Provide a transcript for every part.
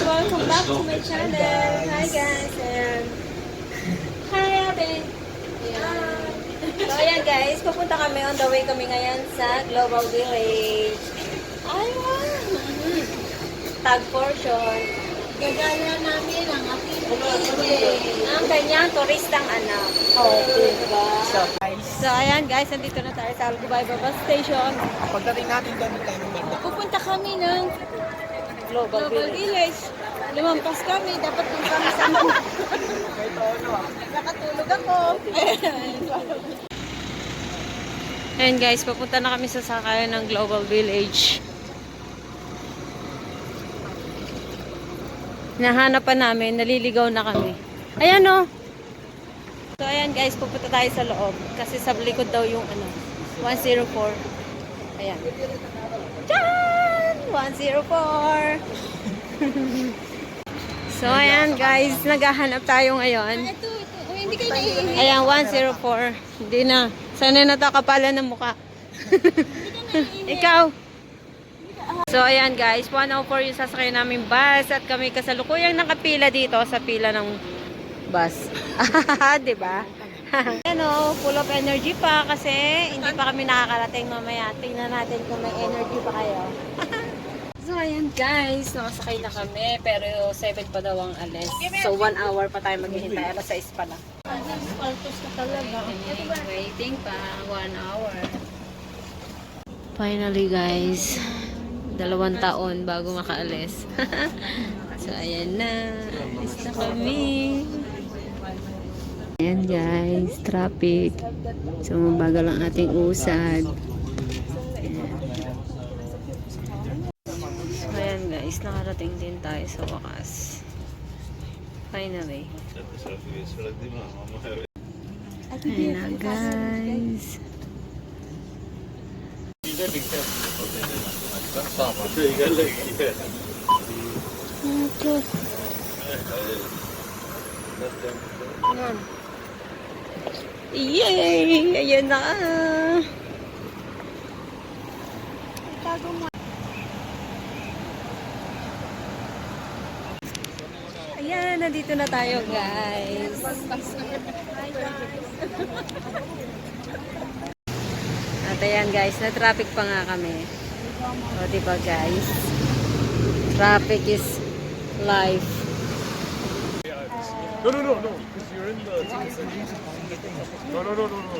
welcome back to my channel. Hi guys, and hi Aben. Ayan. So ayan guys, pupunta kami on the way kami ngayon sa Global Village. Ay, wow! Mhm. Tag portion. Gagaya namin ang aking. Ang kanyang turistang anak. Oh, diba? So ayan guys, nandito na tayo sa Algubay Bus Station. Pagdating natin doon, tayo Pupunta kami ng Global, Global Village. Village. Lumampas kami. Dapat kung kami sa Nakatulog ako. Ayan guys, papunta na kami sa sakayan ng Global Village. Nahanap pa namin, naliligaw na kami. Ayan o. So ayan guys, pupunta tayo sa loob. Kasi sa likod daw yung ano, 104. Ayan. Tjan! 104! so ayan guys, naghahanap tayo ngayon. Ito, ito. Oh, hindi kayo. Ayan, 104. Hindi na. Sana natakapalan ng muka. Ikaw. So, ayan guys. 104 yung sasakyan namin bus. At kami kasalukuyang nakapila dito sa pila ng bus. di ba? ano, full of energy pa kasi hindi pa kami nakakarating mamaya. Tingnan natin kung may energy pa kayo. So, ayan guys. Nakasakay na kami. Pero 7 pa daw ang alis. So, 1 hour pa tayo maghihintay. Alas 6 pa lang. Paltos ka talaga. Waiting pa, one hour. Finally guys, dalawang taon bago makaalis. so ayan na, alis na kami. Ayan guys, traffic. So mabagal ang ating usad. Nakarating din tayo sa wakas. Finally. Ayan na guys. Okay. Ayan. Yay! Ayan na. Ayan, nandito na tayo guys. At ayan guys, na-traffic pa nga kami. O diba guys? Traffic is life. No, no, no, no. Because you're in the No, no, no, no, no.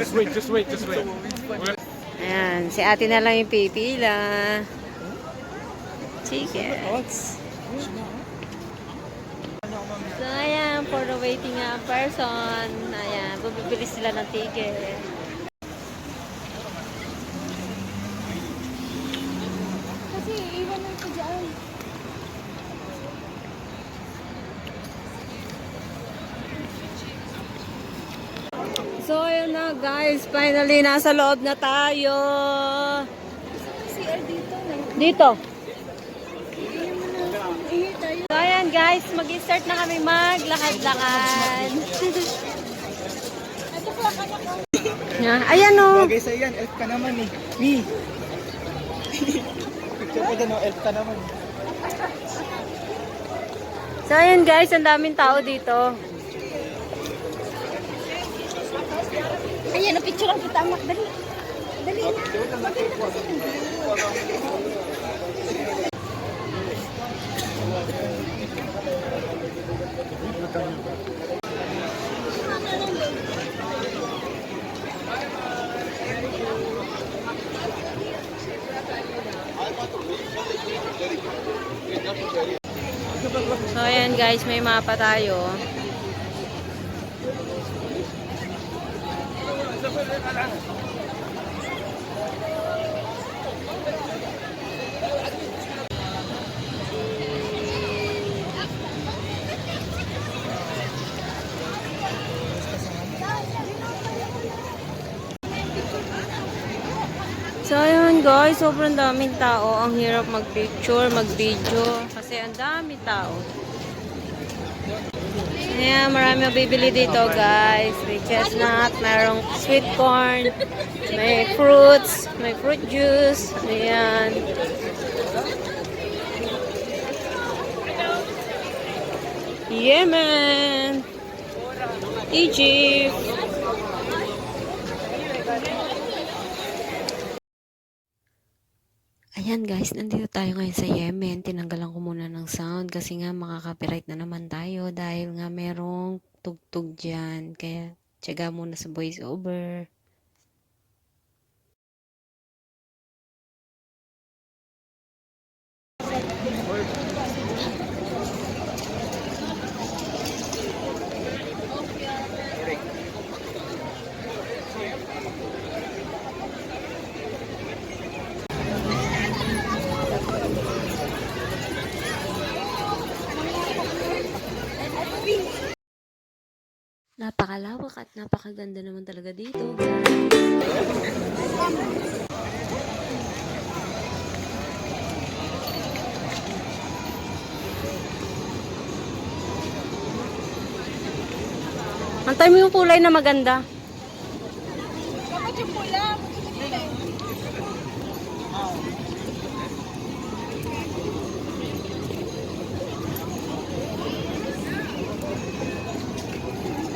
Just wait, just wait, just wait. Ayan, si ate na lang yung pipila. Tickets. So, ayan, for the waiting uh, person, ayan, bubibili sila ng ticket. Kasi iwan na ito dyan. So, ayun na guys, finally, nasa loob na tayo. CR dito. Dito. Ihi tayo. So, ayan guys, mag-start na kami maglakad-lakad. Ayan o. Bagay sa yan, elf ka naman eh. Me! Picture ko dyan, oh, elf ka naman. So, ayan guys, ang daming tao dito. Ayan, na-picture lang kita. Dali. Dali na. So, ayan guys, may mapa tayo. So, ayun guys, sobrang daming tao. Ang hirap mag-picture, mag-video. Kasi ang dami tao. Ayan, marami bibili dito guys. May chestnut, mayroong sweet corn, may fruits, may fruit juice. Ayan. Yemen! Egypt! Ayan guys, nandito tayo ngayon sa Yemen. Tinanggalan ko muna ng sound kasi nga makaka-copyright na naman tayo dahil nga merong tugtog dyan. Kaya tiyaga muna sa voice Napakalawak at napakaganda naman talaga dito. Antay mo yung kulay na maganda.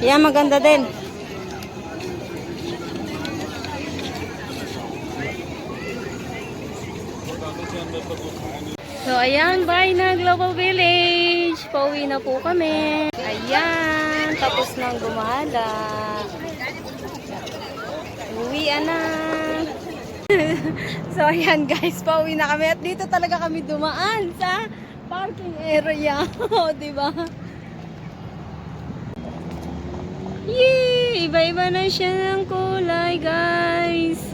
Yan, maganda din. So, ayan, bye na Global Village. Pauwi na po kami. Ayan, tapos nang gumala. Uwian na. so, ayan guys, pauwi na kami. At dito talaga kami dumaan sa parking area. O, diba? Yay! Iba-iba na siya ng kulay, guys.